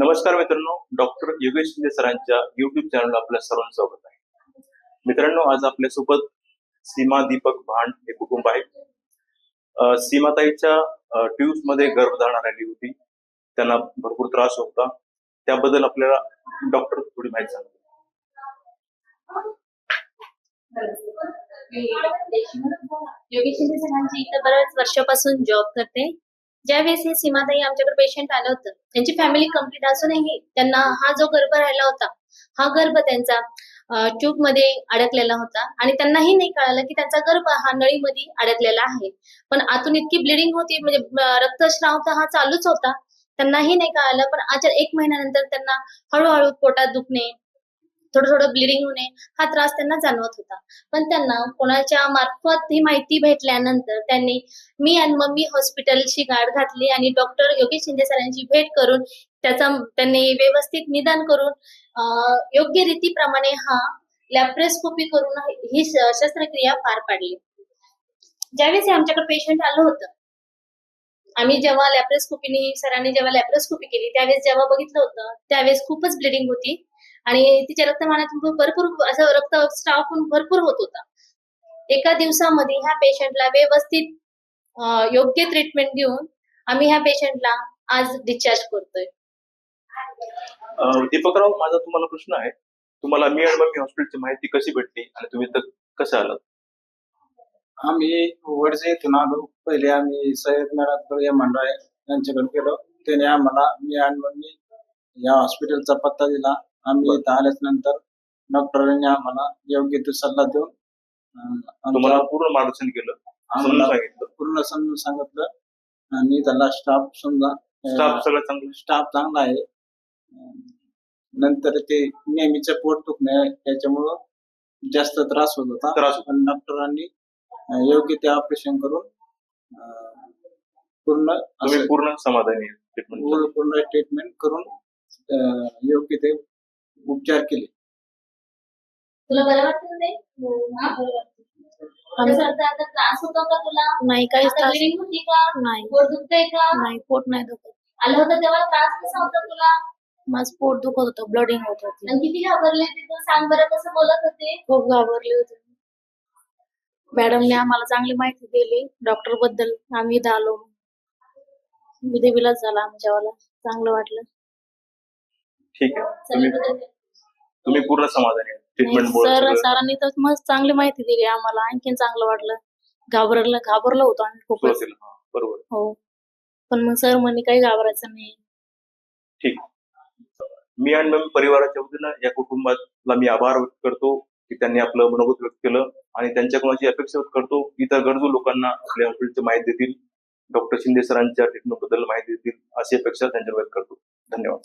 नमस्कार मित्रांनो डॉक्टर योगेश शिंदे सरांच्या युट्यूब चॅनलला आपल्या सर्वांचं स्वागत आहे. मित्रांनो आज आपल्यासोबत सीमा दीपक भांड हे कुटुंब आहे सीमाताईच्या ट्यूब्समध्ये गर्भधारणा राहिली होती. त्यांना भरपूर त्रास होता. त्याबद्दल आपल्याला डॉक्टर थोडी माहिती सांगतो योगेश शिंदे सरांची इथं बऱ्याच वर्षापासून जॉब करते. ज्यावेळेस हे सीमाताई आमच्याकडे पेशंट आलं होतं त्यांची फॅमिली कंप्लीट असूनही त्यांना हा जो गर्भ राहिला होता हा गर्भ त्यांचा ट्यूबमध्ये अडकलेला होता आणि त्यांनाही नाही कळालं की त्यांचा गर्भ हा नळीमध्ये अडकलेला आहे. पण आतून इतकी ब्लिडिंग होती म्हणजे रक्तस्राव तर हा चालूच होता त्यांनाही नाही कळालं पण आज एक महिन्यानंतर त्यांना हळूहळू पोटात दुखणे थोडं थोडं ब्लिडिंग होणे हा त्रास त्यांना जाणवत होता. पण त्यांना कोणाच्या मार्फत ही माहिती भेटल्यानंतर त्यांनी मी आणि मम्मी हॉस्पिटलची गाठ घातली आणि डॉक्टर योगेश शिंदे सरांची भेट करून त्याचा त्यांनी व्यवस्थित निदान करून योग्य रीतीप्रमाणे हा लॅप्रेस्कोपी करून ही श- शस्त्रक्रिया पार पाडली. ज्यावेळेस हे आमच्याकडे पेशंट आलं होतं आम्ही जेव्हा लॅप्रोस्कोपीने सरांनी जेव्हा लॅप्रोस्कोपी केली त्यावेळेस जेव्हा बघितलं होतं त्यावेळेस खूपच ब्लिडिंग होती. आणि तिच्या रक्तमानातून भरपूर असं रक्तस्राव पण भरपूर होत होता. एका दिवसामध्ये ह्या पेशंटला व्यवस्थित योग्य ट्रीटमेंट देऊन आम्ही ह्या पेशंटला आज डिस्चार्ज करतोय. दीपकराव माझा तुम्हाला प्रश्न आहे. तुम्हाला मी आणि मम्मी हॉस्पिटलची माहिती कशी भेटली आणि तुम्ही इथं कसं आलात? आम्ही वडजे इथून आलो. पहिले आम्ही सय्यद मेळापूर या मंडळ यांच्याकडे गेलो त्याने आम्हाला मी आणि मम्मी या हॉस्पिटलचा पत्ता दिला. आम्ही इथं आल्याच नंतर डॉक्टरांनी आम्हाला योग्य तो सल्ला देऊन अं, तुम्हाला आमच्या- पूर्ण मार्गदर्शन केलं समजून आम्हाला सांगितलं. पूर्ण समजून सांगितलं. आणि त्याला स्टाफ समजा स्टाफ सगळं चांगलं स्टाफ चांगला आहे. अं, नंतर ते नेहमीचं पोट दुखणे त्याच्यामुळं जास्त त्रास होत होता. त्रास होत. पण डॉक्टरांनी अं, योग्य ते ऑपरेशन करून अं, पूर्ण तुम्ही असं पूर्ण समाधानी आहे treatment साठी. पूर्ण- पूर्ण ट्रीटमेंट करून अं, योग्य ते उपचार केले. तुला बरं वाटतं ते हा? कसं आता आता त्रास होतो का तुला? नाही काहीच आता त्रास bleeding होती का? नाही. पोट दुखतंय का? नाही पोट नाही दुखत. आलं होतं तेव्हा त्रास कसा होता तुला? माझं पोट दुखत होतं ब्लडिंग होत होती. आणि किती घाबरले तिथं सांग बरं कसं बोलत होते? खूप घाबरले होते. मॅडमने आम्हाला चांगली माहिती दिली. डॉक्टरबद्दल आम्ही इथं आलो. विधिविलास झाला आमच्यावाला. चांगलं वाटलं. ठीक आहे. तुम्ही तुम्ही पूर्ण समाधानी ट्रीटमेंट सर सरांनी तर मस्त चांगली माहिती दिली आम्हाला. आणखीन चांगलं वाटलं. घाबरलं घाबरलो होतो आम्ही खूपच. सुरुवातीला बरोबर. हो. पण मग सर म्हणे काही घाबरायचं नाही. ठीक. मी आणि मग परिवाराच्या वतीनं या कुटुंबाला मी आभार व्यक्त करतो की त्यांनी आपलं मनोगत व्यक्त केलं आणि त्यांच्याकडून अशी अपेक्षा व्यक्त करतो की इतर गरजू लोकांना आपल्या हॉस्पिटलची माहिती देतील. डॉक्टर शिंदे सरांच्या ट्रीटमेंटबद्दल माहिती देतील अशी अपेक्षा त्यांच्या व्यक्त करतो. धन्यवाद.